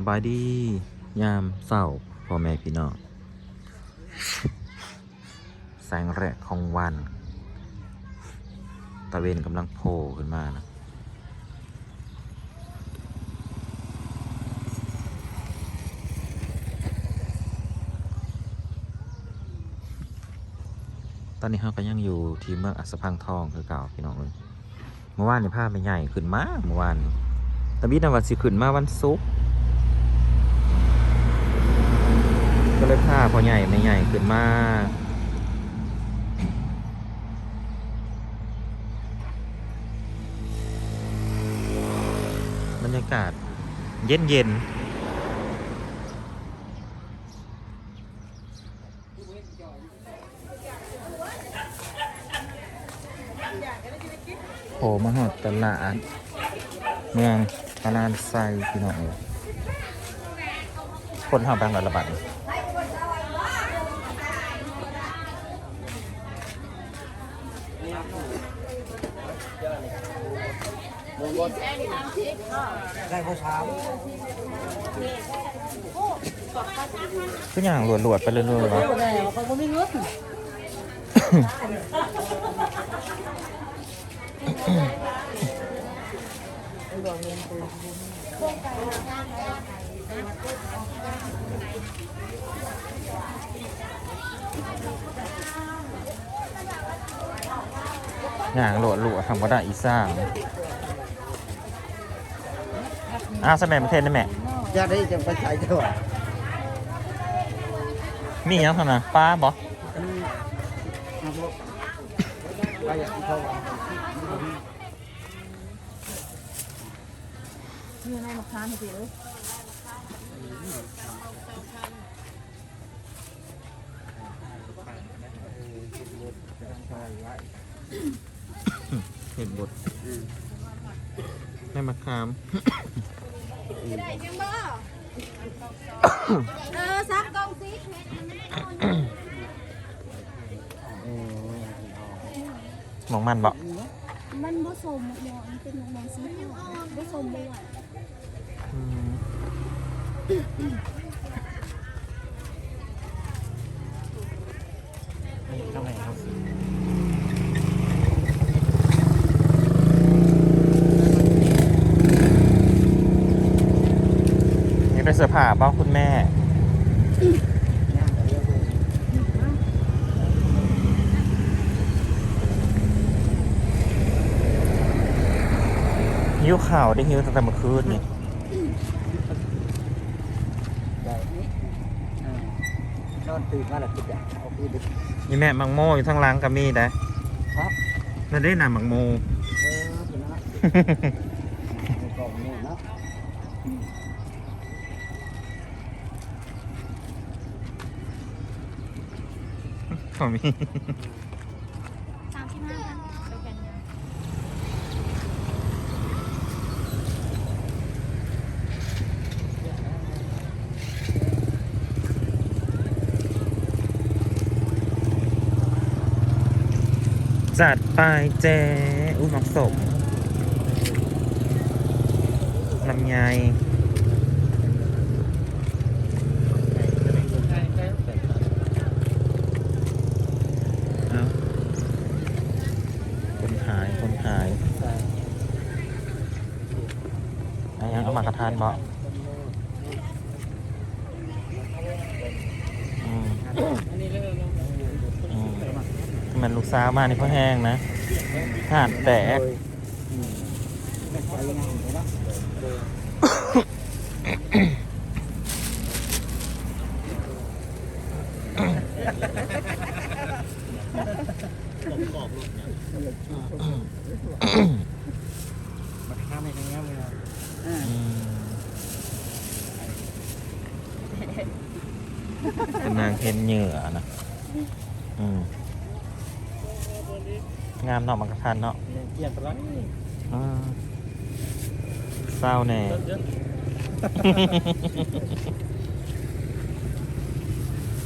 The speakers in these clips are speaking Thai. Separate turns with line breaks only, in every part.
สบายดี ยามเศร้าพ่อแม่พี่น้องแสงแรกของวัน ตะเวนกำลังโผล่ขึ้นมานะตอนนี้เราก็ยังอยู่ที่เมืองอัสพังทองคือเก่าพี่น้องเลยเมื่อวานนี่ภาพไปใหญ่ขึ้นมากเมื่อวานตะบิดนวันสิขึ้นมาวันศุกร์ ก็เลยภาพอใหญ่ไม่ใหญ่ขึ้นมาบรรยากาศเย็นเย็นโผมาหอดตลาด เมืองตลาดไซพี่น้องคนทำแบงค์ระบาด นี่คืออย่างหลวดๆไปเรื่อยๆวะ
แล้วเขาก็ไม่เงิน
อย่างหลวดหลวดทำก็ได้อีสร้าง อ้าวสมัยประเทศนี่แม่
จะได้จะไปใช้เท่าไหร่
มีอย่างเท่านั้นป้าบอ
ไปอย่างเท่าไหร่
มีอะไรมาค้านสิเลย
เห็ดบดให้มาคาม
ได้จังบ่ เออซักกองสิ
หมองมันบอก
มันผสมหมอนเป็นหมอนสีขาวผสมบ่ไหว
ทำไมครับนี่ เป็นเสื้อผ้าเป้าคุณแม่ หิวข่าวได้หิวตั้งแต่เมื่อคืนนี่
นอนตื่นมาแล้วคิดอย่างเอาคืนดิ
นี่แม่มังโมอยู่ทั้งหล้างกับมีได้
ครับ
นั่นได้นำมังโม
เออเป็นนะกองนี่นะ
ขอมี
สามสิบห้าพันไปกันนะ
จัดไปเจ๊อุ้ยหมักสมลำไยเอาคนขายคนขายเอายังเอามากระทานบ่อืมอืมมันลูกสาวมานี่เพราะแห้งนะหาดแตก
ไม่ไปงานเลยนะ มาทำให้ทั้งนี้เลย
อืมเป็ นางเห็นเหยื่อนะอืมงามเนาะมันกรทันเนาะ
เกี่ยงกันแล้ว
อืมเศร้าแน่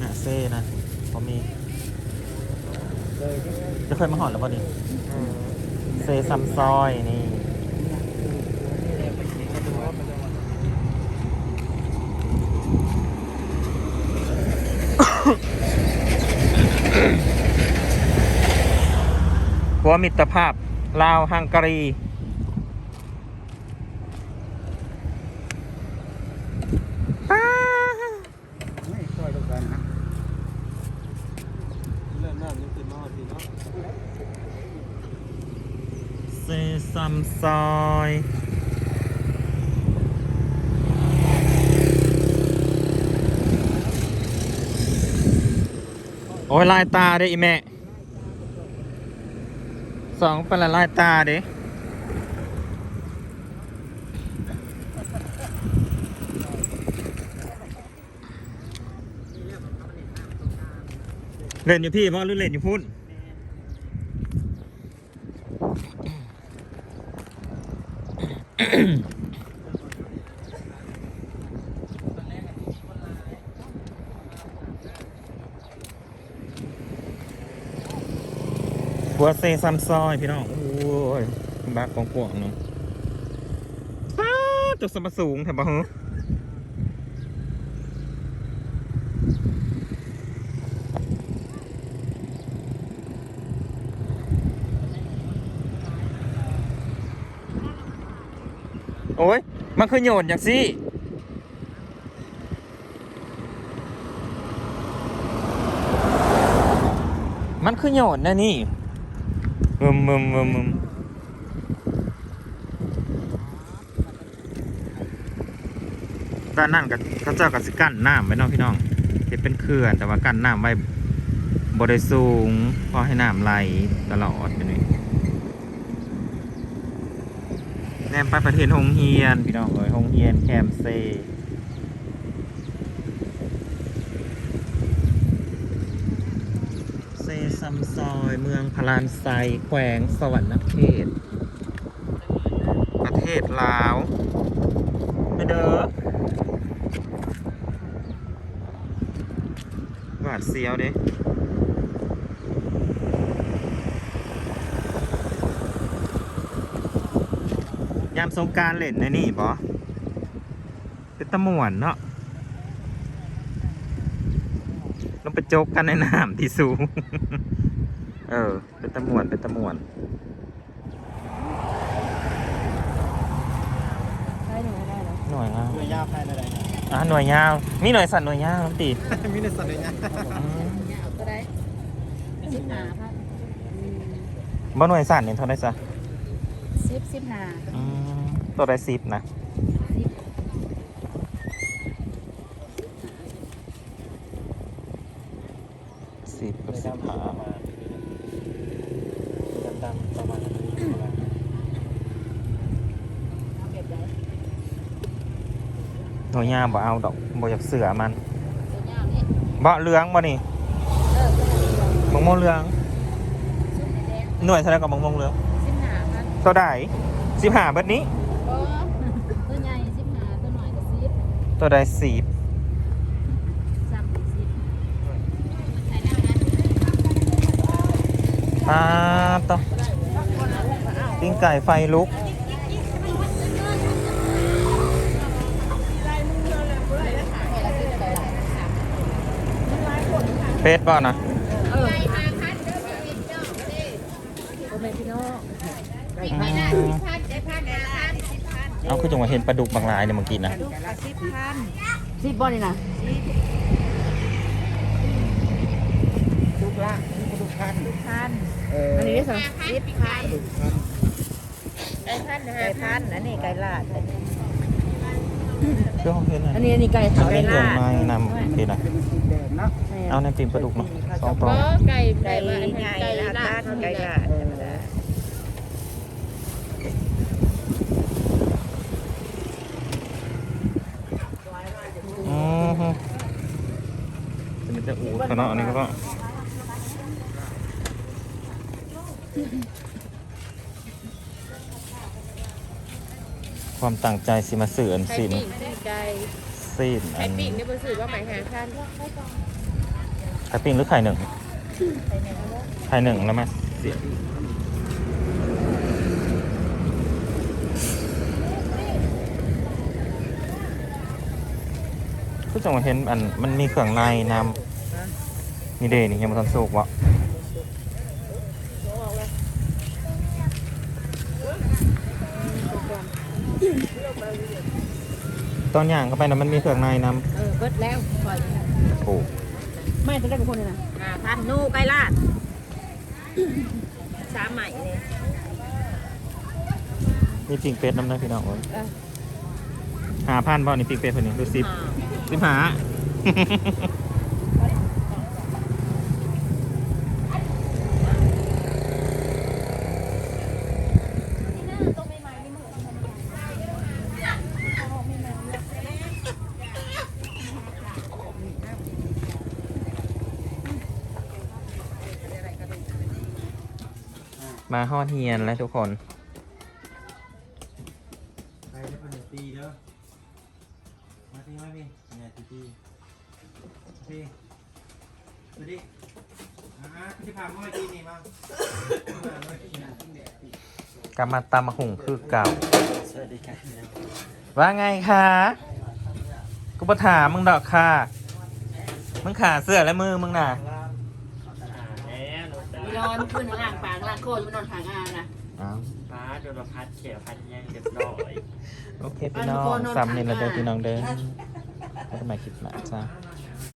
น่ะเซ่นะพอมีจะเคยมาหอดแล้วป่ะนี่เซซัมซอยนี่ วมิตรภาพ ลาวฮังการี
ไม่ช่วยทุกคนนะ
เล่นน้ำยังติดมาทีเนาะ
เซซัมซอยโอ้ยลายตาเด้อีแม่ สองเป็นละลายตาเด้เล่นอยู่พี่บ่หรือเล่นอยู่พุ่น หัวเซซัมซอยพี่น้อง โอ้ยบักของกวงเนาะป้าดจกสมสูงแถบบ่ฮะโอ้ย มันคือโยนอย่างสิมันคือโยนนะนี่ มึมมึมมึมมึมด้านนั่นกับเขาเจ้ากับสิกั้นน้ำไว้น้องพี่น้องเห็นเป็นเขื่อนแต่ว่ากั้นน้ำไว้บริสูงพอให้น้ำไหลตลอดไปนี่แนมไปประเทศฮงเฮียน พี่น้องเอ้ยฮงเฮียนแคมเซ เซซัมซอยเมืองพารานไซแขวงสวรรณเขต ประเทศลาวไม่เด้อหวาดเสียวเด้ยามสงการเล่นในนี่บอเป็นตะม่วนเนาะ ลงไปโจกกันในน้ำที่สูง เออ เป็นตะมวน เป็นตะมวน
ได้หนูได้เหรอ
หน่วยงาม
เรือยาวภายในใดนะ
อะหน่วยยาว มีหน่วยสัตว์หน่วยยาวน้ำตี
มีในสัตว์เลยนะ
เอาก็ได้สิบห้าพัน
บ่หน่วยสัตว์เนี่ยเท่าไรซะ
สิบสิบห้า
อืมตัวได้สิบนะ
สิบ
สิบกับสิบ
ดำ
ห้า
ประมาณดำๆประมาณนั้น
เอาเก็บไว้
หน่วยาบ่เอาดอกบ่อยากเสือมันบ่เหลืองบ่นี่มงม่วงเหลืองหน่วยเท่าไรกับมงม่วงเหลือง
สิบห้าพัน
ตัวใดสิบห้าเบิดนี้
ตัวใหญ่สิบห้าตัวหน่อยก็สิบ
ตัวใดสิบ
สามสิบ
อ่าต่อปิ้งไก่ไฟลุก เฟสบ่นะ
เออโอเมพิโน่
เอาคือจังหวะเห็นปลาดุกบางรายเนี่ยเมื่อกี้นะ
สิบบอลนี่นะ
ทุกละ ทุกขั้น
พัน
เออ
อันนี้ได้สองสิบพัน
ทุกขั้น
ไก่พันไก่พันอันนี้ไก่ลาด
เพื่อห้องเพื่อน
อันนี้อันนี้ไก่
เอา
เถา
ใน
ไก่
เครื่อ
ลางด
ไม้นำโอเคนะ
เป็นสีแดงเนาะ
เอาในปิ่มปลาดุกเนาะสองตัว
ไก่
ไก่
ไก่
ใหญ่
ไก่
ลา
ลา
ด
ด
ไก่ลาด
เออ
อือฮึจะมีแต่อูดเขาเนาะอันนี้ก็ ความตั้งใจสิมาสื่ออัน
ไก่
สิน
ปิ้งปิ้งไก่
ซีน
ไก่
อัน
ปิ้งนี่เป็นสื่อว่าหมายหาท่าน
ไข่ปิ้งหรือไข่หนึ่งไข่หนึ่งแล้วไหมเสียคือจังหวะเห็นอันมันมีเครื่องในนำนี่เดนี่ยังไม่ทันสุกวะ ตอนย่างเข้าไปนะมันมีเครื่องในน้
เออเบิดแล้วปล่อยแล้วำ
โอ้
ไม่จะได้กับคนเลยนะอ่าพันนูไก่ลาดสามใหม่เลย
มีปิงเป็ดน้ำนะพี่น้องโอ้ย
เออ
หาพันบ่นี่ปิงเป็ดคนนี้ดูสิบ
อ่า
สิบหา
ที่หน้าตัวใหม่ๆนี่เหมือนกันเอาออกใหม่ๆเลย
มาฮอดเฮียนแล้วทุกคน
ใครได้เป็นตีเด้อมาพี่มาพี่เนี่ยตีตีพี่มาดิอ่าที่พามาตีนี่มาก
ลับมาตามมาหุงคือเก่า
สวัสดีครับ
ว่าไงคะกูมาถามมึงดอกค่ะ มึงขาเสื้อและมือมึงน่ะ
มีน อนขึ้นล่างปางล่างโคตรไม่นอนทางอ่างนะ
อ้าว
พัดโดนพัดเขียวพัดยังเรียบร้อย
โอเคพี่น้องซ้ำนี่เราเด้อพี่น้องเด้อแล้วทำไมคลิปหนาจ้า
น